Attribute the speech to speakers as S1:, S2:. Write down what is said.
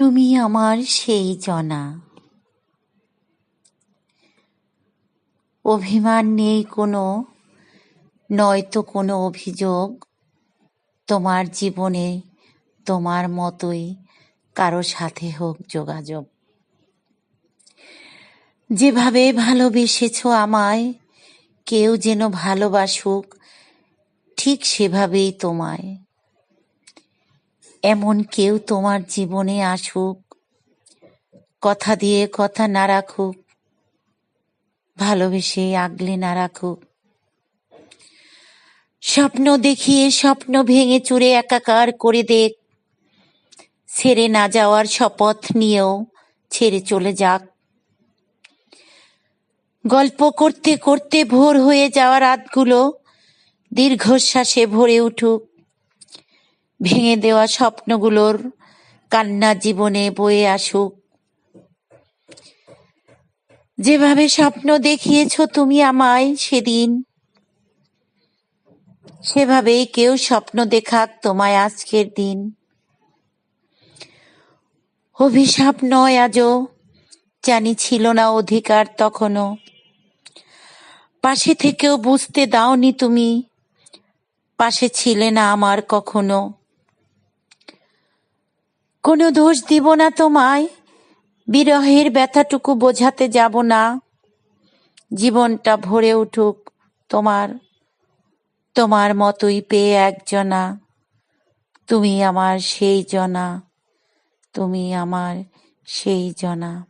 S1: তুমি আমার সেই জনা। অভিমান নেই কোনো, নয়তো কোনো অভিযোগ। তোমার জীবনে, তোমার মতোই কারও সাথে হোক যোগাযোগ। যেভাবে ভালোবেসেছ আমায়, কেউ যেন ভালোবাসুক, ঠিক সেভাবেই তোমায়। এমন কেউ তোমার জীবনে আসুক, কথা দিয়ে কথা না রাখুক, ভালোবেসে আগলে না রাখুক। স্বপ্ন দেখিয়ে স্বপ্ন ভেঙে চুরে একাকার করে দেখ, ছেড়ে না যাওয়ার শপথ নিয়েও ছেড়ে চলে যাক। গল্প করতে করতে ভোর হয়ে যাওয়া রাতগুলো দীর্ঘশ্বাসে ভরে উঠুক ভেঙে দেওয়া স্বপ্নগুলোর কান্না জীবনে বয়ে আসুক। যেভাবে স্বপ্ন দেখিয়েছ তুমি আমায় সেদিন, সেভাবেই কেউ স্বপ্ন দেখাক তোমায় আজকের দিন। অভিশাপ নয় আজও, জানি ছিল না অধিকার তখনও। পাশে থেকেও বুঝতে দাওনি তুমি, পাশে ছিলে না আমার কখনো। কোনো দোষ দিব না তোমায়। বিরহের ব্যথাটুকু বোঝাতে যাব না। জীবনটা ভরে উঠুক তোমার তোমার মতোই পেয়ে একজনা তুমি আমার সেই জনা, তুমি আমার সেই জনা।